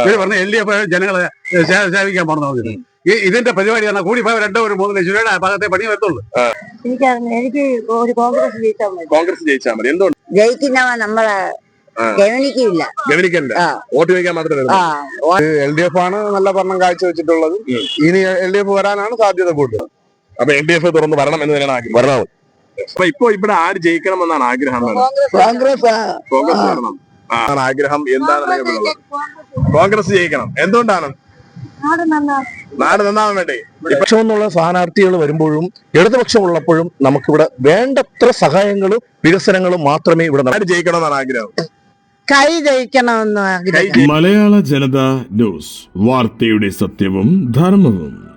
ഇവർ പറഞ്ഞ L D F ജനങ്ങളെ സേവിക്കാൻ പറഞ്ഞു ഈ ഇതിന്റെ പരിപാടിയാണ് കൂടി പോയ രണ്ടോ ഒരു മൂന്ന് ലക്ഷം രൂപയുടെ ഭാഗത്തെ പണി വരത്തുള്ളൂ. എനിക്ക് ഒരു കോൺഗ്രസ് ജയിച്ചാൽ മതി. കോൺഗ്രസ് ജയിച്ചാൽ മതി. എന്തുകൊണ്ട്? ജയിക്കുന്നവ നമ്മളെ. ഗവനിക്കില്ല. വോട്ട് ചോദിക്കാൻ മാത്രമേ. എൽ ഡി എഫ് ആണ് നല്ല ഭരണം കാഴ്ചവെച്ചിട്ടുള്ളത്. ഇനി എൽ ഡി എഫ് വരാനാണ് സാധ്യത കൂടുതൽ. അപ്പൊ എൽ ഡി എഫ് തുറന്ന് വരണം എന്ന് തന്നെയാണ് ആഗ്രഹം. വരണം. അപ്പൊ ഇപ്പൊ ഇവിടെ ആര് ജയിക്കണം എന്നാണ്? ആഗ്രഹം കോൺഗ്രസ് കോൺഗ്രസ് വരണം. ആണ് ആഗ്രഹം? എന്താണ് നിങ്ങൾക്കുള്ളത്? കോൺഗ്രസ് ജയിക്കണം. എന്തുകൊണ്ടാണ്? നാട് നന്നാ- നാട് നന്നാവാൻ വേണ്ടി? ഇടതുപക്ഷം എന്നുള്ള സ്ഥാനാർത്ഥികൾ വരുമ്പോഴും ഇടതുപക്ഷം ഉള്ളപ്പോഴും നമുക്കിവിടെ വേണ്ടത്ര സഹായങ്ങളും വികസനങ്ങളും മാത്രമേ ഇവിടെ നാട് ജയിക്കണമെന്നാണ് ആഗ്രഹം? കൈ ജയിക്കണമെന്ന് ആഗ്രഹം. കൈ മലയാള ജനത ന്യൂസ്. വാർത്തയുടെ സത്യവും ധർമ്മവും.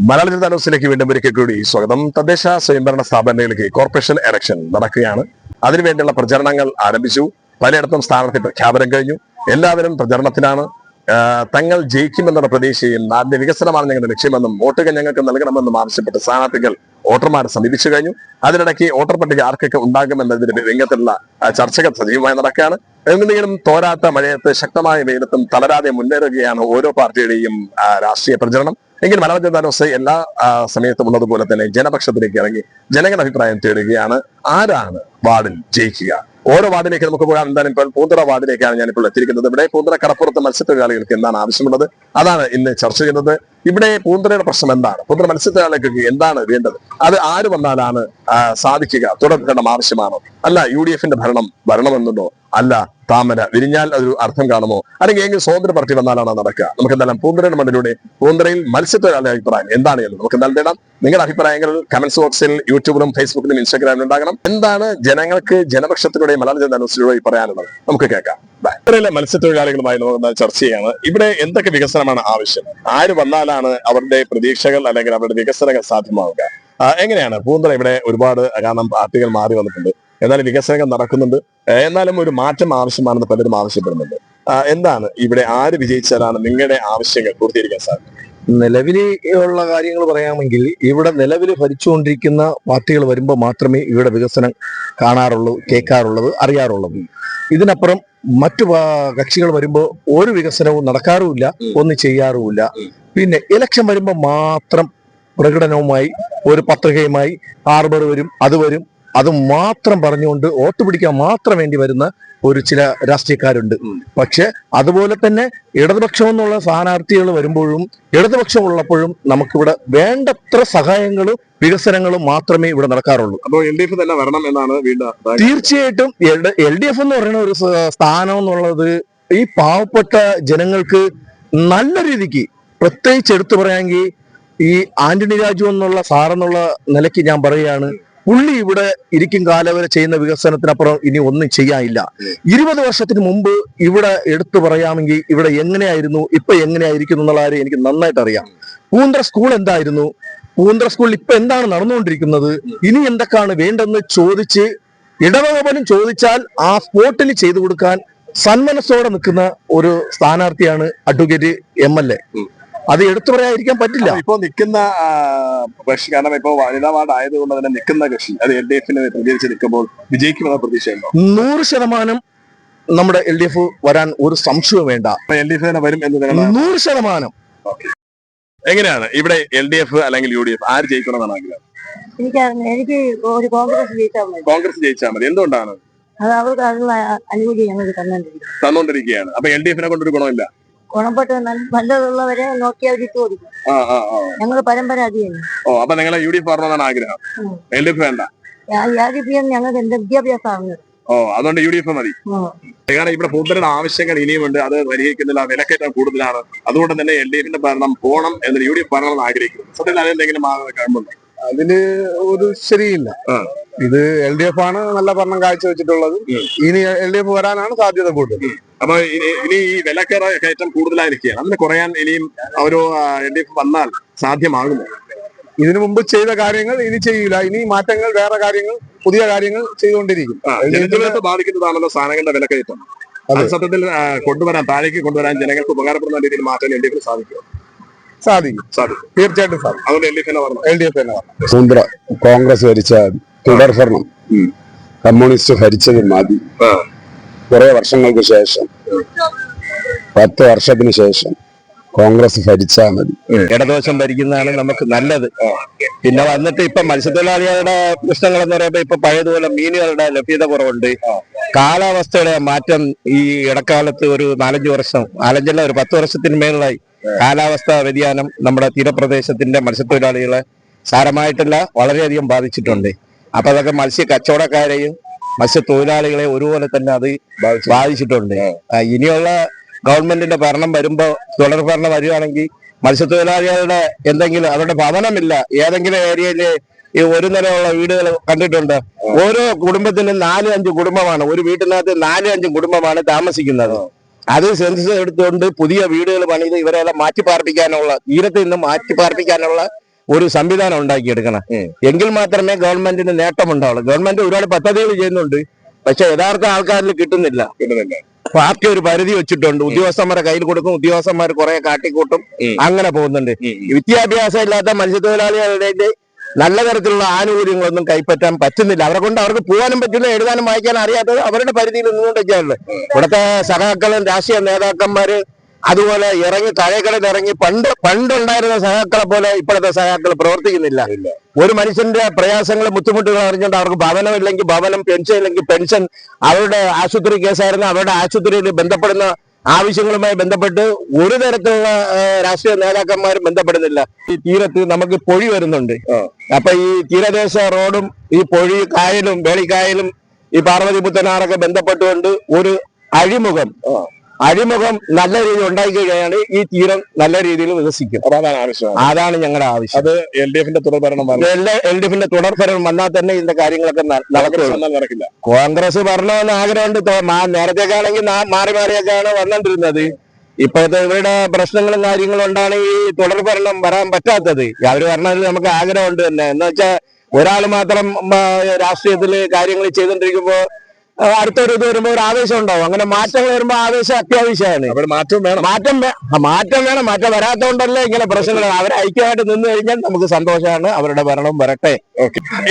മലയാള ജനതാ ന്യൂസിലേക്ക് വീണ്ടും ഒരിക്കൽ കൂടി സ്വാഗതം. തദ്ദേശ സ്വയംഭരണ സ്ഥാപനങ്ങളിലേക്ക് കോർപ്പറേഷൻ ഇലക്ഷൻ നടക്കുകയാണ്. അതിനുവേണ്ടിയുള്ള പ്രചരണങ്ങൾ ആരംഭിച്ചു. പലയിടത്തും സ്ഥാനാർത്ഥി പ്രഖ്യാപനം കഴിഞ്ഞു. എല്ലാവരും പ്രചരണത്തിലാണ്. തങ്ങൾ ജയിക്കുമെന്നുള്ള പ്രതീക്ഷയിൽ നാടിന്റെ വികസനമാണ് ഞങ്ങളുടെ ലക്ഷ്യമെന്നും വോട്ടുകൾ ഞങ്ങൾക്ക് നൽകണമെന്നും ആവശ്യപ്പെട്ട് സ്ഥാനാർത്ഥികൾ വോട്ടർമാരെ സമീപിച്ചു കഴിഞ്ഞു. അതിനിടയ്ക്ക് വോട്ടർ പട്ടിക ആർക്കൊക്കെ ഉണ്ടാകുമെന്നതിന്റെ രംഗത്തുള്ള ചർച്ചകൾ സജീവമായി നടക്കുകയാണ്. എന്തെങ്കിലും തോരാത്ത മഴയത്ത് ശക്തമായ വെയിലത്തും തളരാതെ മുന്നേറുകയാണ് ഓരോ പാർട്ടിയുടെയും രാഷ്ട്രീയ പ്രചരണം. എങ്കിൽ മലയാള ജനതാ ന്യൂസ് എല്ലാ സമയത്തും ഉള്ളതുപോലെ തന്നെ ജനപക്ഷത്തിലേക്ക് ഇറങ്ങി ജനങ്ങളുടെ അഭിപ്രായം തേടുകയാണ്. ആരാണ് വാർഡിൽ ജയിക്കുക? ഓരോ വാർഡിലേക്ക് നമുക്ക് പോകാൻ എന്തായാലും ഇപ്പോൾ പൂന്തറ വാർഡിലേക്കാണ് ഞാനിപ്പോൾ എത്തിയിരിക്കുന്നത്. ഇവിടെ പൂന്തറ കടപ്പുറത്ത് മത്സ്യത്തൊഴിലാളികൾക്ക് എന്താണ് ആവശ്യമുള്ളത്? അതാണ് ഇന്ന് ചർച്ച ചെയ്യുന്നത്. ഇവിടെ പൂന്തറയുടെ പ്രശ്നം എന്താണ്? പൂന്തറ മത്സ്യത്തൊഴിലാളികൾക്ക് എന്താണ് വേണ്ടത്? അത് ആര് വന്നാലാണ് സാധിക്കുക? തുടർഭരണം ആവശ്യമാണോ? അല്ല യു ഡി എഫിന്റെ ഭരണം വരണമെന്നുണ്ടോ അല്ല താമര വിരിഞ്ഞാൽ അതൊരു അർത്ഥം കാണുമോ? അല്ലെങ്കിൽ ഏതെങ്കിലും സ്വതന്ത്ര പാർട്ടി വന്നാലാണോ നടക്കുക? നമുക്ക് എന്തായാലും പൂന്തറയുടെ മണ്ണിലൂടെ പൂന്തറയിൽ മത്സ്യത്തൊഴിലാളി അഭിപ്രായം എന്താണ് എന്ന് നമുക്ക് എന്തായാലും തേടാം. നിങ്ങളുടെ അഭിപ്രായങ്ങൾ കമന്റ്സ് ബോക്സിൽ യൂട്യൂബിലും ഫേസ്ബുക്കിലും ഇൻസ്റ്റാഗ്രാമിലും ഉണ്ടാകണം. എന്താണ് ജനങ്ങൾക്ക് ജനപക്ഷത്തിലൂടെ മലയാള ജനതാ ന്യൂസിലൂടെ പറയാനുള്ളത്? നമുക്ക് കേൾക്കാം. ഇത്രയിലെ മത്സ്യത്തൊഴിലാളികളുമായി നോക്കുന്ന ചർച്ചയാണ് ഇവിടെ എന്തൊക്കെ വികസനമാണ് ആവശ്യം? ആര് വന്നാലാണ് അവരുടെ പ്രതീക്ഷകൾ അല്ലെങ്കിൽ അവരുടെ വികസനങ്ങൾ സാധ്യമാവുക? എങ്ങനെയാണ്? പൂന്തറ ഇവിടെ ഒരുപാട് കാരണം പാർട്ടികൾ മാറി വന്നിട്ടുണ്ട്. എന്നാലും വികസനങ്ങൾ നടക്കുന്നുണ്ട്. എന്നാലും ഒരു മാറ്റം ആവശ്യമാണെന്ന് പലരും ആവശ്യപ്പെടുന്നുണ്ട്. എന്താണ്? ഇവിടെ ആര് വിജയിച്ചാലാണ് നിങ്ങളുടെ ആവശ്യങ്ങൾ പൂർത്തീകരിക്കാൻ സാധിക്കും നിലവിൽ ഉള്ള കാര്യങ്ങൾ പറയാമെങ്കിൽ ഇവിടെ നിലവിൽ ഭരിച്ചുകൊണ്ടിരിക്കുന്ന പാർട്ടികൾ വരുമ്പോൾ മാത്രമേ ഇവിടെ വികസനം കാണാറുള്ളൂ കേൾക്കാറുള്ളത് അറിയാറുള്ളത് ഇതിനപ്പുറം മറ്റു കക്ഷികൾ വരുമ്പോൾ ഒരു വികസനവും നടക്കാറുമില്ല ഒന്നും ചെയ്യാറുമില്ല. പിന്നെ ഇലക്ഷൻ വരുമ്പോൾ മാത്രം പ്രകടനവുമായി ഒരു പത്രികയുമായി ആർബർ വരും അത് വരും. അത് മാത്രം പറഞ്ഞുകൊണ്ട് വോട്ട് പിടിക്കാൻ മാത്രം വേണ്ടി വരുന്ന ഒരു ചില രാഷ്ട്രീയക്കാരുണ്ട്. പക്ഷെ അതുപോലെ തന്നെ ഇടതുപക്ഷം എന്നുള്ള സ്ഥാനാർത്ഥികൾ വരുമ്പോഴും ഇടതുപക്ഷം ഉള്ളപ്പോഴും നമുക്കിവിടെ വേണ്ടത്ര സഹായങ്ങളും വികസനങ്ങളും മാത്രമേ ഇവിടെ നടക്കാറുള്ളൂ. അപ്പോൾ എൽ ഡി എഫ് തന്നെ വരണം എന്നാണ് വീണ്ടും തീർച്ചയായിട്ടും എൽ ഡി എഫ് എന്ന് പറയുന്ന ഒരു സ്ഥാനം എന്നുള്ളത് ഈ പാവപ്പെട്ട ജനങ്ങൾക്ക് നല്ല രീതിക്ക് പ്രത്യേകിച്ച് എടുത്തു പറയാമെങ്കിൽ ഈ ആന്റണി രാജു എന്നുള്ള സാറെന്നുള്ള നിലയ്ക്ക് ഞാൻ പറയുകയാണ്. പുള്ളി ഇവിടെ ഇരിക്കും കാലം വരെ ചെയ്യുന്ന വികസനത്തിനപ്പുറം ഇനി ഒന്നും ചെയ്യാനില്ല. ഇരുപത് വർഷത്തിന് മുമ്പ് ഇവിടെ എടുത്തു പറയാമെങ്കിൽ ഇവിടെ എങ്ങനെയായിരുന്നു ഇപ്പൊ എങ്ങനെയായിരിക്കുന്നു എന്നുള്ള കാര്യം എനിക്ക് നന്നായിട്ട് അറിയാം. പൂന്തറ സ്കൂൾ എന്തായിരുന്നു? പൂന്തറ സ്കൂളിൽ ഇപ്പൊ എന്താണ് നടന്നുകൊണ്ടിരിക്കുന്നത്? ഇനി എന്തൊക്കെയാണ് വേണ്ടെന്ന് ചോദിച്ച് ഇടവക പോലും ചോദിച്ചാൽ ആ സ്പോട്ടിൽ ചെയ്തു കൊടുക്കാൻ സന്മനസ്സോടെ നിൽക്കുന്ന ഒരു സ്ഥാനാർത്ഥിയാണ് അഡ്വക്കേറ്റ് എം എൽ എ. അത് എടുത്തു പറയാതിരിക്കാൻ പറ്റില്ല. ഇപ്പോ നിൽക്കുന്ന കക്ഷി കാരണം ഇപ്പോ വനിതാ വാർഡ് ആയതുകൊണ്ട് തന്നെ നിൽക്കുന്ന കക്ഷി അത് എൽ ഡി എഫിനെ പ്രതികരിച്ച് നിൽക്കുമ്പോൾ വിജയിക്കുമെന്ന പ്രതീക്ഷയുണ്ടോ? നൂറ് ശതമാനം നമ്മുടെ എൽ ഡി എഫ് വരാൻ ഒരു സംശയവും വേണ്ട. എൽ ഡി എഫ് തന്നെ വരും എന്ന് നൂറ് ശതമാനം. എങ്ങനെയാണ് ഇവിടെ എൽ ഡി എഫ് അല്ലെങ്കിൽ യു ഡി എഫ് ആര് ജയിക്കണമെന്നാണ് ആഗ്രഹം? എനിക്ക് എനിക്ക് ഒരു കോൺഗ്രസ് ജയിച്ചാൽ മതി. കോൺഗ്രസ് ജയിച്ചാൽ മതി. എന്തുകൊണ്ടാണ്? അത് അവർക്ക് അതിനുള്ള അനുകൂലി ഞങ്ങൾ തന്നോണ്ടിരിക്കുകയാണ്. തന്നുകൊണ്ടിരിക്കുകയാണ് അപ്പൊ എൽ ഡി എഫിനെ കൊണ്ടൊരു ഗുണമില്ല. ഗുണപ്പെട്ട് നല്ല- നല്ലതുള്ളവരെ നോക്കി അവർ ചോദിക്കും. ഞങ്ങൾ പരമ്പര അധികം ഓ അപ്പൊ നിങ്ങളെ യു ഡി എഫ് വരണമെന്നാണ് ആഗ്രഹം. ഉം. എൽ ഡി എഫ് വേണ്ട യാജിപ്പിയം ഞങ്ങൾക്ക് എന്റെ വിദ്യാഭ്യാസമാണ്. ഓ അതുകൊണ്ട് യു ഡി എഫ് മതി കാരണം ഇവിടെ പൂന്തരുടെ ആവശ്യങ്ങൾ ഇനിയുമുണ്ട് അത് പരിഹരിക്കുന്നില്ല വിലക്കയറ്റം കൂടുതലാണ്. അതുകൊണ്ട് തന്നെ എൽ ഡി എഫിന്റെ ഭരണം പോകണം എന്ന് യു ഡി എഫ് ഭരണം ആഗ്രഹിക്കുന്നു. സത്യത്തിൽ അതിലെന്തെങ്കിലും മാറുന്നത് കാണുന്നുണ്ടോ അതിൽ ഒരു ശരിയില്ല. ഇത് എൽ ഡി എഫ് ആണ് നല്ല ഭരണം കാഴ്ചവെച്ചിട്ടുള്ളത്. ഇനി എൽ ഡി എഫ് വരാനാണ് സാധ്യത കൂടുതൽ. അപ്പൊ ഇനി ഈ വിലക്കയറ കയറ്റം കൂടുതലായിരിക്കുകയാണ്. അതിന് കുറയാൻ ഇനിയും ഒരു എൽ ഡി എഫ് വന്നാൽ സാധ്യമാകുമോ? ഇതിനു മുമ്പ് ചെയ്ത കാര്യങ്ങൾ ഇനി ചെയ്യില്ല ഇനി മാറ്റങ്ങൾ വേറെ കാര്യങ്ങൾ പുതിയ കാര്യങ്ങൾ ചെയ്തുകൊണ്ടിരിക്കും. ബാധിക്കുന്നതാണല്ലോ സാധനങ്ങളുടെ വിലക്കയറ്റം. അത്. സത്യത്തിൽ കൊണ്ടുവരാൻ താഴേക്ക് കൊണ്ടുവരാൻ ജനങ്ങൾക്ക് ഉപകാരപ്പെടുന്ന രീതിയിൽ മാറ്റാൻ എൽ ഡി എഫിന് സാധിക്കും. സാധിക്കും. സാധിക്കും. തീർച്ചയായിട്ടും സാധിക്കും. അതുകൊണ്ട് എൽ ഡി എഫിനെ വരണം. എൽ ഡി എഫ് തന്നെ വരണം. സുന്ദര കോൺഗ്രസ് ഭരിച്ച തുടർ ഭരണം. കമ്മ്യൂണിസ്റ്റ് ഭരിച്ചത് മതി. കുറെ വർഷങ്ങൾക്ക് ശേഷം പത്ത് വർഷത്തിന് ശേഷം കോൺഗ്രസ് ഭരിച്ചാൽ മതി. ഇടതുവശം ഭരിക്കുന്നതാണ് നമുക്ക് നല്ലത്. പിന്നെ വന്നിട്ട് ഇപ്പൊ മത്സ്യത്തൊഴിലാളികളുടെ പ്രശ്നങ്ങൾ എന്ന് പറയുമ്പോ ഇപ്പൊ പഴയതുപോലെ മീനുകളുടെ ലഭ്യത കുറവുണ്ട്. കാലാവസ്ഥയുടെ മാറ്റം ഈ ഇടക്കാലത്ത് ഒരു നാലഞ്ച് വർഷം നാലഞ്ചല്ല ഒരു പത്ത് വർഷത്തിന് മേളിലായി. കാലാവസ്ഥ വ്യതിയാനം നമ്മുടെ തീരപ്രദേശത്തിന്റെ മത്സ്യത്തൊഴിലാളികളെ സാരമായിട്ടല്ല വളരെയധികം ബാധിച്ചിട്ടുണ്ട്. അപ്പൊ അതൊക്കെ മത്സ്യ കച്ചവടക്കാരെയും മത്സ്യത്തൊഴിലാളികളെ ഒരുപോലെ തന്നെ അത് ബാധിച്ചിട്ടുണ്ട്. ഇനിയുള്ള ഗവൺമെന്റിന്റെ ഭരണം വരുമ്പോ തുടർ ഭരണം വരികയാണെങ്കിൽ മത്സ്യത്തൊഴിലാളികളുടെ എന്തെങ്കിലും അവരുടെ ഭവനമില്ല ഏതെങ്കിലും ഏരിയയിൽ ഈ ഒരു നിലയുള്ള വീടുകൾ കണ്ടിട്ടുണ്ട്. ഓരോ കുടുംബത്തിനും നാല് അഞ്ച് കുടുംബമാണ്. ഒരു വീട്ടിനകത്ത് നാല് അഞ്ച് കുടുംബമാണ് താമസിക്കുന്നത്. അത് സെൻസസ് എടുത്തുകൊണ്ട് പുതിയ വീടുകൾ പണിത് ഇവരെല്ലാം മാറ്റി പാർപ്പിക്കാനുള്ള തീരത്ത് നിന്ന് മാറ്റി പാർപ്പിക്കാനുള്ള ഒരു സംവിധാനം ഉണ്ടാക്കിയെടുക്കണം. എങ്കിൽ മാത്രമേ ഗവൺമെന്റിന് നേട്ടം ഉണ്ടാവുള്ളൂ ഗവൺമെന്റ് ഒരുപാട് പദ്ധതികൾ ചെയ്യുന്നുണ്ട്. പക്ഷെ യഥാർത്ഥ ആൾക്കാരിൽ കിട്ടുന്നില്ല. പാർട്ടി ഒരു പരിധി വെച്ചിട്ടുണ്ട്. ഉദ്യോഗസ്ഥന്മാരെ കയ്യിൽ കൊടുക്കും ഉദ്യോഗസ്ഥന്മാർ കുറെ കാട്ടിക്കൂട്ടും. അങ്ങനെ പോകുന്നുണ്ട്. വിദ്യാഭ്യാസം ഇല്ലാത്ത മത്സ്യത്തൊഴിലാളികളുടെ നല്ല തരത്തിലുള്ള ആനുകൂല്യങ്ങളൊന്നും കൈപ്പറ്റാൻ പറ്റുന്നില്ല. അവരെ കൊണ്ട് അവർക്ക് പോകാനും പറ്റില്ല എഴുതാനും വായിക്കാനും അറിയാത്തത് അവരുടെ പരിധിയിൽ നിന്നുകൊണ്ടൊക്കെയാണ് ഇവിടുത്തെ സഹാക്കളും രാഷ്ട്രീയ നേതാക്കന്മാര് അതുപോലെ ഇറങ്ങി താഴേക്കടയിൽ ഇറങ്ങി പണ്ട് പണ്ടുണ്ടായിരുന്ന സഹാക്കളെ പോലെ ഇപ്പോഴത്തെ സഹാക്കൾ പ്രവർത്തിക്കുന്നില്ല. ഒരു മനുഷ്യന്റെ പ്രയാസങ്ങൾ ബുദ്ധിമുട്ടുകൾ അറിഞ്ഞുകൊണ്ട് അവർക്ക് ഭവനമില്ലെങ്കിൽ ഭവനം പെൻഷൻ ഇല്ലെങ്കിൽ പെൻഷൻ അവരുടെ ആശുപത്രി കേസായിരുന്നു അവരുടെ ആശുപത്രിയിൽ ബന്ധപ്പെടുന്ന ആവശ്യങ്ങളുമായി ബന്ധപ്പെട്ട് ഒരു തരത്തിലുള്ള രാഷ്ട്രീയ നേതാക്കന്മാരും ബന്ധപ്പെടുന്നില്ല. ഈ തീരത്ത് നമുക്ക് പൊഴി വരുന്നുണ്ട്. അപ്പൊ ഈ തീരദേശ റോഡും ഈ പൊഴി കായലും വേളിക്കായലും ഈ പാർവതി പുത്തനാറൊക്കെ ബന്ധപ്പെട്ടുകൊണ്ട് ഒരു അഴിമുഖം. അഴിമുഖം നല്ല രീതിയിൽ ഉണ്ടാക്കി കഴിഞ്ഞാൽ ഈ തീരം നല്ല രീതിയിൽ വികസിക്കും. അതാണ് ആവശ്യം അതാണ് ഞങ്ങളുടെ ആവശ്യം. അത് എൽ ഡി എഫിന്റെ തുടർഭരണം എൽ ഡി എഫിന്റെ തുടർഭരണം വന്നാൽ തന്നെ ഇതിന്റെ കാര്യങ്ങളൊക്കെ നടക്കില്ല കോൺഗ്രസ് ഭരണമെന്ന് ആഗ്രഹമുണ്ട്. നേരത്തെ നാ- മാറി മാറിയൊക്കെയാണ് വന്നോണ്ടിരുന്നത്. ഇപ്പോഴത്തെ ഇവരുടെ പ്രശ്നങ്ങളും കാര്യങ്ങളും ഉണ്ടാണ് ഈ തുടർ ഭരണം വരാൻ പറ്റാത്തത്. അവർ വരണതിൽ നമുക്ക് ആഗ്രഹമുണ്ട് തന്നെ. എന്ന് വെച്ചാൽ ഒരാൾ മാത്രം രാഷ്ട്രീയത്തിൽ കാര്യങ്ങൾ ചെയ്തോണ്ടിരിക്കുമ്പോ ആ, അടുത്തൊരു ഇത് വരുമ്പോ ഒരു ആവേശം ഉണ്ടാവും. അങ്ങനെ മാറ്റങ്ങൾ വരുമ്പോ ആവേശം അത്യാവശ്യമാണ്. മാറ്റം വേണം. മാറ്റം മാറ്റം വേണം. മാറ്റം വരാത്തോണ്ടല്ലേ ഇങ്ങനെ പ്രശ്നങ്ങൾ അവർ ഐക്യമായിട്ട് നിന്ന് കഴിഞ്ഞാൽ നമുക്ക് സന്തോഷമാണ് അവരുടെ ഭരണം വരട്ടെ.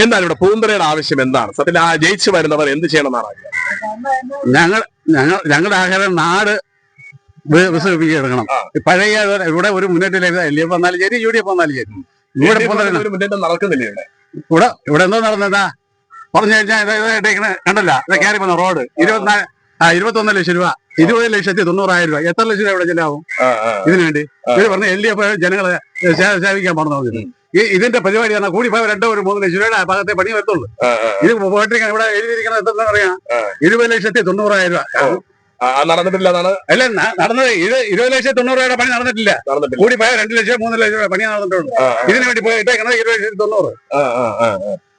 എന്താണ് ഇവിടെ പൂന്തറയുടെ ആവശ്യം എന്താണ്? സത്യത്തിൽ ആ ജയിച്ചു വരുന്നവർ എന്ത് ചെയ്യണമെന്നാണ് ഞങ്ങൾ ഞങ്ങൾ ഞങ്ങളുടെ ആഗ്രഹം നാട് വികസിപ്പിക്കണം പഴയ ഇവിടെ ഒരു മുന്നേറ്റം എൽ ഡി എഫ് വന്നാലും ശരി യു ഡി എഫ് വന്നാലും ശരി. ഇവിടെ LDF പോകുന്ന നടക്കുന്നില്ല ഇവിടെ. ഇവിടെ ഇവിടെ എന്തോ നടന്നതാ? പറഞ്ഞു കഴിഞ്ഞാൽ കണ്ടല്ല? ഇത് കയറി വന്ന റോഡ്. ഇരുപത്തിനാല് ആ ഇരുപത്തൊന്ന് ലക്ഷം രൂപ. ഇരുപത് ലക്ഷത്തി തൊണ്ണൂറായിരം രൂപ. എത്ര ലക്ഷം രൂപ ഇവിടെ ചെല്ലാവും? ഇതിനു വേണ്ടി. ഇവർ പറഞ്ഞ എൽ ഡി എഫ് ജനങ്ങളെ സേവിക്കാൻ പറഞ്ഞു പറഞ്ഞിട്ട് ഈ ഇതിന്റെ പരിപാടി പറഞ്ഞാൽ കൂടി പോയ രണ്ടോ ഒരു മൂന്ന് ലക്ഷം രൂപയുടെ ഭാഗത്തെ പണി വരത്തുള്ളൂ. ഇത് പോയിട്ടിരിക്കണം ഇവിടെ എഴുതിയിരിക്കുന്നത് എന്താ പറയാ ഇരുപത് ലക്ഷത്തി തൊണ്ണൂറായിരം രൂപ. നടന്നിട്ടില്ല എന്നാണ്? അല്ല നടന്നത് ഇത് ഇരുപത് ലക്ഷത്തി തൊണ്ണൂറ് രൂപയുടെ പണി നടന്നിട്ടില്ല. കൂടി പോയ രണ്ട് ലക്ഷം മൂന്ന് ലക്ഷം രൂപ പണി നടന്നിട്ടുണ്ട് ഇതിനു വേണ്ടി പോയിട്ടേക്കണത് ഇരുപത് ലക്ഷത്തി തൊണ്ണൂറ്.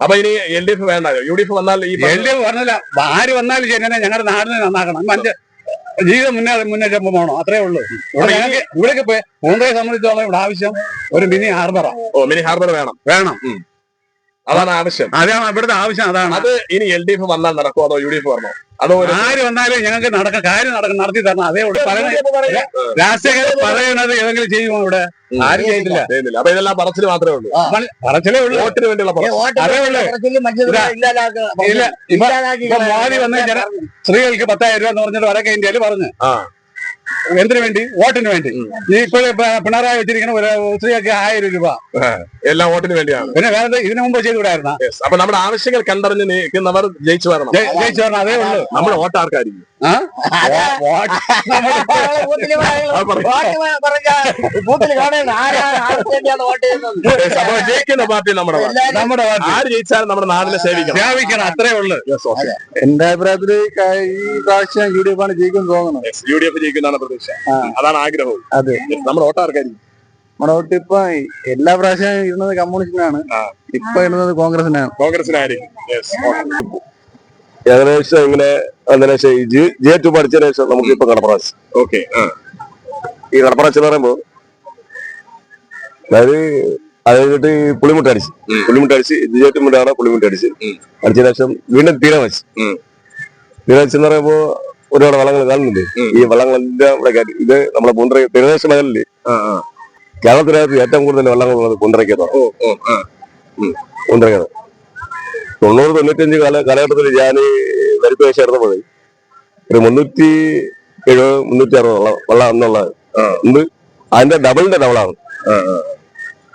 അപ്പൊ ഇനി എൽ ഡി എഫ് വേണ്ട. യു ഡി എഫ് വന്നാൽ ഈ എൽ ഡി എഫ് പറഞ്ഞില്ല. ആര് വന്നാലും ശരി തന്നെ ഞങ്ങളുടെ നാടിനെ നന്നാക്കണം. അഞ്ച് ജീവിതം മുന്നേ മുന്നേറ്റം പോകണം? അത്രേ ഉള്ളൂ. ഞങ്ങൾക്ക് ഇവിടേക്ക് പോയി പൂന്തയെ സംബന്ധിച്ചോളം ഇവിടെ ആവശ്യം ഒരു മിനി ഹാർബറാ. ഓ മിനി ഹാർബർ വേണം. വേണം. അതാണ് ആവശ്യം. അതാണ് ഇവിടുത്തെ ആവശ്യം അതാണ്. അത് ഇനി എൽ ഡി എഫ് വന്നാൽ നടക്കുമോ അതോ യു ഡി എഫ് വരണോ? അതോ ആര് വന്നാലും ഞങ്ങൾക്ക് നടക്ക കാര്യം നടക്കും നടത്തി തരണം. അതേ ഉള്ളൂ. പറയുന്നത് രാഷ്ട്രീയക്കാർ പറയുന്നത് ഏതെങ്കിലും ചെയ്യുമോ ഇവിടെ? ആരും ചെയ്തില്ല. അപ്പൊ ഇതെല്ലാം പറച്ചിൽ മാത്രമേ ഉള്ളൂ. പറച്ചിലേ ഉള്ളൂ. വോട്ടിന് വേണ്ടിയുള്ള അതേ ഉള്ളൂ. ഇല്ല. ഇപ്പൊ മോദി വന്ന ജന സ്ത്രീകൾക്ക് പത്തായിരം രൂപ എന്ന് പറഞ്ഞിട്ട് വടക്കേ ഇന്ത്യയിൽ പറഞ്ഞു. എന്തിനു വേണ്ടി? വോട്ടിന് വേണ്ടി. ഈ ഇപ്പോഴും പിണറായി വെച്ചിരിക്കുന്ന ഒരു ആയിരം രൂപ. എല്ലാം വോട്ടിന് വേണ്ടിയാണ്. പിന്നെ വേറെ ഇതിനു മുമ്പ് ചെയ്തുകൂടായിരുന്ന. അപ്പൊ നമ്മുടെ ആവശ്യങ്ങൾ കണ്ടറിഞ്ഞ് നീക്കുന്നവർ ജയിച്ചു വരണം. ജയിച്ചു വരണം. അതേ ഉള്ളൂ. നമ്മുടെ വോട്ട് ആർക്കായിരിക്കും ജയിക്കുന്ന പാർട്ടി നമ്മുടെ. നമ്മുടെ. ആര് ജയിച്ചാലും നമ്മുടെ നാടിനെ സേവിക്കണം. സേവിക്കണം അത്രേ ഉള്ളൂ. Yes, എന്റെ അഭിപ്രായത്തിൽ ഈ പ്രാവശ്യം യു ഡി എഫ് ആണ് ജയിക്കും യു ഡി എഫ് ജയിക്കുന്നതാണ് പ്രതീക്ഷ അതാണ് ആഗ്രഹവും. അതെ. നമ്മുടെ വോട്ട് നമ്മുടെ വോട്ട് ഇപ്പൊ എല്ലാ പ്രാവശ്യം ഇരുന്നത് കമ്മ്യൂണിസ്റ്റിനാണ്. ഇപ്പൊ ഇരുന്നത് കോൺഗ്രസിനാണ് കോൺഗ്രസിനായിരിക്കും. ഏകദേശം ഇങ്ങനെ അതിനെ ജെ ടു പഠിച്ചതിന് ശേഷം നമുക്ക് ഇപ്പൊ കടപ്പറാശ് ഓക്കെ. ഈ കടപ്പറാശ് എന്ന് പറയുമ്പോ അതായത് അത് കഴിഞ്ഞിട്ട് പുളിമുട്ട അടിച്ച്. പുളിമുട്ട അടിച്ച് ജെ ടു മുട്ടാണ് പുളിമുട്ട അടിച്ച്. അടിച്ചതിന് ശേഷം വീണ്ടും തീരം വെച്ച്. തീരം വെച്ചെന്ന് പറയുമ്പോ ഒരുപാട് വള്ളങ്ങൾ കാണുന്നില്ലേ ഉം. ഈ വള്ളങ്ങളെല്ലാം ഇവിടെ ഇത് നമ്മുടെ പൂന്തറ തീരദേശ മേഖലയിൽ. കേരളത്തിനകത്ത് ഏറ്റവും കൂടുതൽ വള്ളങ്ങളുള്ളത് പൂന്തറയ്ക്കതാണ് പൂന്തറയ്ക്കാണ് തൊണ്ണൂറ് തൊണ്ണൂറ്റഞ്ച് കാല കാലഘട്ടത്തിൽ ഞാൻ വരിപ്പ ചേർന്നപ്പോൾ ഒരു മുന്നൂറ്റി എഴുപത് മുന്നൂറ്റി അറുപത് വെള്ളം എന്നുള്ള ഉണ്ട് അതിന്റെ ഡബിളിന്റെ ഡബിളാണ്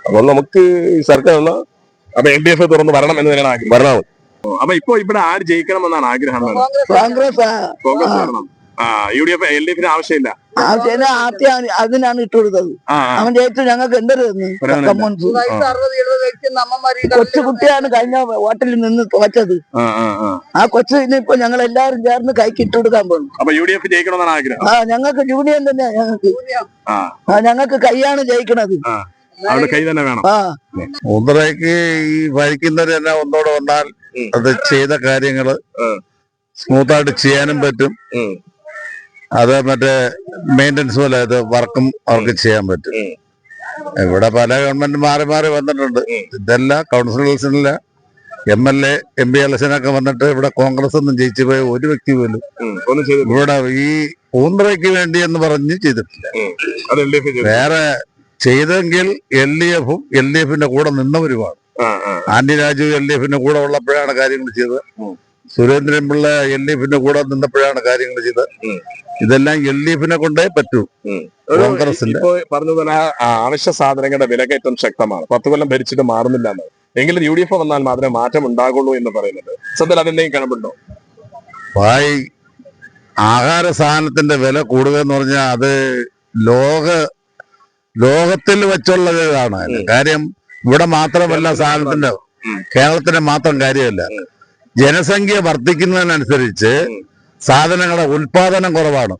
അപ്പൊ നമുക്ക് സർക്കാർ അപ്പൊ എൽ ഡി എഫ് തുറന്ന് വരണം എന്ന് തന്നെയാണ് ആഗ്രഹം. വരണം. അപ്പൊ ഇപ്പൊ ഇവിടെ ആര് ജയിക്കണം എന്നാണ് ആഗ്രഹം കോൺഗ്രസ് കോൺഗ്രസ് വരണം. U D F L D എഫിന് ആവശ്യമില്ല ആദ്യം അതിനാണ് ഇട്ട് കൊടുത്തത്. അവന്റെ ഏറ്റവും അവൻ ജയിച്ചു ഞങ്ങൾക്ക്. കൊച്ചു കുട്ടിയാണ് കഴിഞ്ഞ ഹോട്ടലിൽ നിന്ന് തോറ്റത് ആ, ആ, ആ. ആ കൊച്ചിന് ഇപ്പൊ ഞങ്ങൾ എല്ലാവരും ചേർന്ന് കൈക്ക് ഇട്ട് കൊടുക്കാൻ പോകുന്നു അപ്പൊ യു ഡി എഫ് ജയിക്കണമെന്നാണ് ആഗ്രഹം. ആ ഞങ്ങൾക്ക് യൂണിയൻ തന്നെയാ ഞങ്ങൾക്ക്. ആ. ആ ഞങ്ങൾക്ക് കൈയാണ് ജയിക്കണത്. അവിടെ കൈ തന്നെ വേണം. ആ. ഒന്നരയ്ക്ക് ഈ ഭരിക്കുന്നവർ തന്നെ ഒന്നോടെ വന്നാൽ. അത് ചെയ്ത കാര്യങ്ങൾ. സ്മൂത്തായിട്ട് ചെയ്യാനും പറ്റും. അത് മറ്റേ മെയിന്റനൻസ് പോലെ അത് വർക്കും അവർക്ക് ചെയ്യാൻ പറ്റും. ഇവിടെ പല ഗവൺമെന്റ് മാറി മാറി വന്നിട്ടുണ്ട്. ഇതെല്ലാം council ഇലക്ഷനില്ല M L A M P ഇലക്ഷനൊക്കെ വന്നിട്ട് ഇവിടെ കോൺഗ്രസ് ഒന്നും ജയിച്ചു പോയ ഒരു വ്യക്തി പോലും ഇവിടെ ഈ പൂന്തറയ്ക്ക് വേണ്ടി എന്ന് പറഞ്ഞ് ചെയ്തിട്ടില്ല. വേറെ ചെയ്തെങ്കിൽ എൽ ഡി എഫും എൽ ഡി എഫിന്റെ കൂടെ നിന്നവരുമാണ്. ആന്റി രാജു എൽ ഡി എഫിന്റെ കൂടെ ഉള്ളപ്പോഴാണ് കാര്യങ്ങൾ ചെയ്തത്. സുരേന്ദ്രൻ പിള്ള എൽ ഡി എഫിന്റെ കൂടെ നിന്നപ്പോഴാണ് കാര്യങ്ങൾ ചെയ്തത്. ഇതെല്ലാം എൽ ഡി എഫിനെ കൊണ്ടേ പറ്റൂ. കോൺഗ്രസിന്റെ. ആ അവശ്യ സാധനങ്ങളുടെ വിലകയറ്റം ശക്തമാണ്. പത്ത് കൊല്ലം ഭരിച്ചിട്ട് മാറുന്നില്ല എന്ന്. എങ്കിലും യു ഡി എഫ് വന്നാൽ മാത്രമേ മാറ്റം ഉണ്ടാകുള്ളൂ എന്ന് പറയുന്നത്. സത്യത്തിൽ അതെന്തെങ്കിലും കണക്കുണ്ടോ? ഭായ് ആഹാര സാധനത്തിന്റെ വില കൂടുക എന്ന് പറഞ്ഞാൽ അത് ലോക ലോകത്തിൽ വെച്ചുള്ള ഇതാണ്. കാര്യം ഇവിടെ മാത്രമല്ല സാധനത്തിന്റെ കേരളത്തിന്റെ മാത്രം കാര്യമല്ല. ജനസംഖ്യ വർദ്ധിക്കുന്നതിനനുസരിച്ച് സാധനങ്ങളുടെ ഉൽപാദനം കുറവാണ്.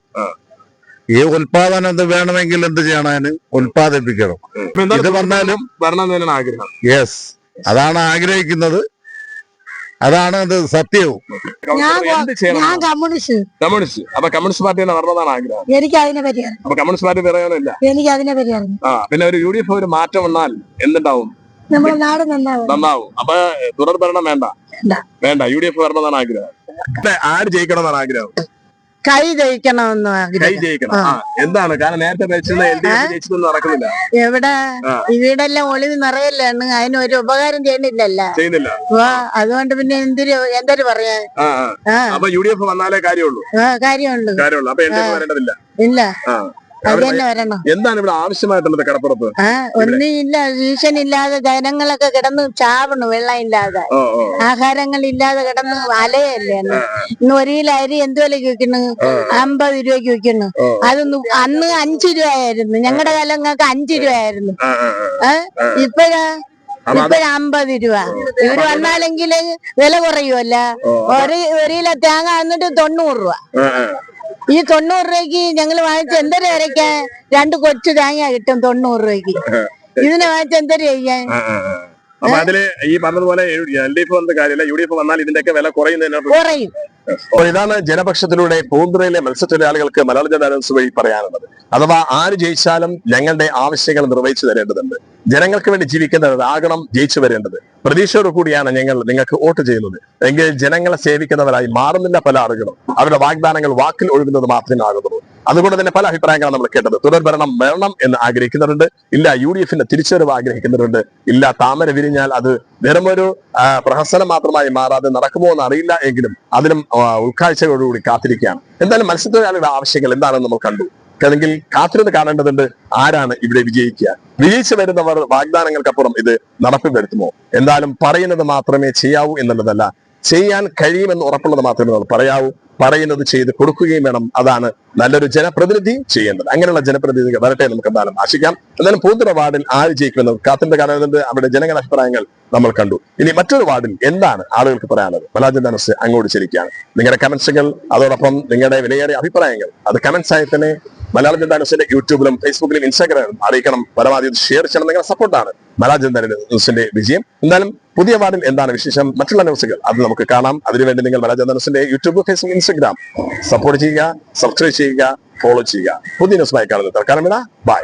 ഈ ഉൽപാദനം എന്ത് വേണമെങ്കിൽ എന്ത് ചെയ്യണം അതിന്? ഉൽപാദിപ്പിക്കണം ഇത് പറഞ്ഞാലും ആഗ്രഹം. യെസ് അതാണ് ആഗ്രഹിക്കുന്നത്. അതാണ് അത് സത്യവും. ഞാൻ കമ്മ്യൂണിസ്റ്റ്. കമ്മ്യൂണിസ്റ്റ്. അപ്പൊ കമ്മ്യൂണിസ്റ്റ് പാർട്ടി തന്നെ ആഗ്രഹം. എനിക്ക് അതിനെ പറ്റിയാണ് അപ്പൊ കമ്മ്യൂണിസ്റ്റ് പാർട്ടി പറയാനില്ല എനിക്ക് അതിനെ പറ്റി ആ പിന്നെ ഒരു യു ഡി എഫ് ഒരു മാറ്റം വന്നാൽ എന്തുണ്ടാവും? നമ്മുടെ നാട് നന്നാവും. നന്നാവും. അപ്പൊ തുടർ ഭരണം വേണ്ട. വേണ്ട. യു ഡി എഫ് വരണമെന്നാണ് ആഗ്രഹം ആര് ജയിക്കണമെന്നാണ് ആഗ്രഹം? കൈ ജയിക്കണമെന്ന് കൈ ജയിക്കണം. ആ. എന്താണ്? കാരണം നേരത്തെ ഭരിച്ചിരുന്ന എൽ ഡി എഫ് ജയിച്ചതൊന്നും നടക്കുന്നില്ല. എവിടെ? ഇവിടെല്ലാം ഒളിവ് ഒളിവ് നിറയല്ലാണ് അതിന് ഒരു ഉപകാരം ചെയ്യണില്ലല്ല ചെയ്യുന്നില്ല. വാ അതുകൊണ്ട് പിന്നെ എന്തൊരു എന്തൊരു പറയാ? ആ ആ. ആ. അപ്പൊ യു ഡി എഫ് വന്നാലേ കാര്യമുള്ളൂ. ആ, കാര്യമുള്ളൂ. കാര്യമുള്ളൂ. അപ്പൊ എൽ ഡി എഫ് വരേണ്ടതില്ല. ഇല്ല. ആ. എന്താണ് ഇവിടെ ആവശ്യമായിട്ടുള്ളത് കടപ്പുറത്ത്? ഒന്നുമില്ല റീഷൻ ഇല്ലാതെ ജനങ്ങളൊക്കെ കിടന്ന് ചാവണു വെള്ളം ഇല്ലാതെ ആഹാരങ്ങൾ ഇല്ലാതെ കിടന്ന് അലയല്ലേ ഇന്ന് ഒരു കിലോ അരി എന്ത് വിലക്ക് വെക്കണു അമ്പത് രൂപയ്ക്ക് വെക്കണു. അതൊന്ന് അന്ന് അഞ്ചു രൂപയായിരുന്നു. ഞങ്ങളുടെ കാലങ്ങൾക്ക് അഞ്ചു രൂപയായിരുന്നു. ഇപ്പഴാ? അമ്പത് രൂപ. ഇവർ വന്നാലെങ്കിൽ വില കുറയുമല്ല ഒരു ഒരു കിലോ തേങ്ങ വന്നിട്ട് തൊണ്ണൂറ് രൂപ. ഈ തൊണ്ണൂറ് രൂപയ്ക്ക് ഞങ്ങൾ വാങ്ങിച്ച എന്തൊരു വരയ്ക്കാൻ രണ്ട് കൊച്ചു തേങ്ങ കിട്ടും തൊണ്ണൂറ് രൂപയ്ക്ക്. ഇതിനെ വാങ്ങിച്ച എന്തൊരു ചെയ്യാൻ. അപ്പൊ അതിൽ ഈ പറഞ്ഞതുപോലെ എൽ ഡി എഫ് വന്ന കാര്യമില്ല യു ഡി എഫ് വന്നാൽ ഇതിന്റെയൊക്കെ വില കുറയും കുറയും. ഇതാണ് ജനപക്ഷത്തിലൂടെ പൂന്തുറയിലെ മത്സ്യത്തൊഴിലാളികൾക്ക് മലയാള ജനറൽസ് വഴി പറയാനുള്ളത്. അഥവാ ആര് ജയിച്ചാലും ഞങ്ങളുടെ ആവശ്യങ്ങൾ നിർവഹിച്ചു തരേണ്ടതുണ്ട്. ജനങ്ങൾക്ക് വേണ്ടി ജീവിക്കുന്നവരാകണം ജയിച്ചു വരേണ്ടത്. പ്രതീക്ഷയോട് കൂടിയാണ് ഞങ്ങൾ നിങ്ങൾക്ക് വോട്ട് ചെയ്യുന്നത്. എങ്കിൽ ജനങ്ങളെ സേവിക്കുന്നവരായി മാറുന്നില്ല പല ആളുകളും. അവരുടെ വാഗ്ദാനങ്ങൾ വാക്കിൽ ഒഴുകുന്നത് മാത്രമേ ആകുന്നുള്ളൂ. അതുകൊണ്ട് തന്നെ പല അഭിപ്രായങ്ങളാണ് നമ്മൾ കേട്ടത്. തുടർഭരണം വേണം എന്ന് ആഗ്രഹിക്കുന്നവരുണ്ട്. ഇല്ല യു ഡി എഫിന്റെ തിരിച്ചുവരവ് ആഗ്രഹിക്കുന്നവരുണ്ട്. ഇല്ല താമര വിരിഞ്ഞാൽ അത് വെറുമൊരു പ്രഹസനം മാത്രമായി മാറാതെ നടക്കുമോ എന്ന് അറിയില്ല എങ്കിലും അതിനും ഉൾക്കാഴ്ചയോടുകൂടി കാത്തിരിക്കുകയാണ്. എന്തായാലും മത്സ്യത്തൊഴിലാളിയുടെ ആവശ്യങ്ങൾ എന്താണെന്ന് നമ്മൾ കണ്ടു. അല്ലെങ്കിൽ കാത്തിരുന്ന് കാണേണ്ടതുണ്ട് ആരാണ് ഇവിടെ വിജയിക്കുക. വിജയിച്ചു വരുന്നവർ വാഗ്ദാനങ്ങൾക്കപ്പുറം ഇത് നടപ്പിൽ വരുത്തുമോ എന്തായാലും പറയുന്നത് മാത്രമേ ചെയ്യാവൂ എന്നുള്ളതല്ല ചെയ്യാൻ കഴിയുമെന്ന് ഉറപ്പുള്ളത് മാത്രമേ നമ്മൾ പറയാവൂ. പറയുന്നത് ചെയ്ത് കൊടുക്കുകയും വേണം. അതാണ് നല്ലൊരു ജനപ്രതിനിധി ചെയ്യേണ്ടത്. അങ്ങനെയുള്ള ജനപ്രതിനിധികൾ വരട്ടെ നമുക്ക് എന്തായാലും ആശിക്കാം. എന്തായാലും പൂന്തുറ വാർഡിൽ ആര് ജയിക്കുമെന്ന് കാത്തിന്റെ കാണുന്നുണ്ട്. അവിടെ ജനങ്ങളുടെ അഭിപ്രായങ്ങൾ നമ്മൾ കണ്ടു. ഇനി മറ്റൊരു വാർഡിൽ എന്താണ് ആളുകൾക്ക് പറയാനുള്ളത്? മലാജന്ദാനസ് അങ്ങോട്ട് ചിരിക്കുകയാണ് നിങ്ങളുടെ കമന്റ്സുകൾ അതോടൊപ്പം നിങ്ങളുടെ വിലയേറിയ അഭിപ്രായങ്ങൾ അത് കമന്റ്സ് ആയി തന്നെ മലയാള ജനതാ ന്യൂസിന്റെ യൂട്യൂബിലും ഫേസ്ബുക്കിലും ഇൻസ്റ്റാഗ്രാമിലും അറിയിക്കണം. പരമാവധി ഷെയർ ചെയ്യണം. നിങ്ങളുടെ സപ്പോർട്ടാണ് മലയാള ന്യൂസിന്റെ വിജയം. എന്തായാലും പുതിയ വാർഡിൽ എന്താണ് വിശേഷം? മറ്റുള്ള ന്യൂസുകൾ അത് നമുക്ക് കാണാം. അതിനുവേണ്ടി നിങ്ങൾ മലയാള ജനതാ ന്യൂസിന്റെ യൂട്യൂബ് ഫേസ്ബുക്ക് ഇൻസ്റ്റാഗ്രാം സപ്പോർട്ട് ചെയ്യുക സബ്സ്ക്രൈബ് ചെയ്യുക ഫോളോ ചെയ്യുക. പുതിയ ന്യൂസുമായി കാണുന്നത് തൽക്കാലം ബൈ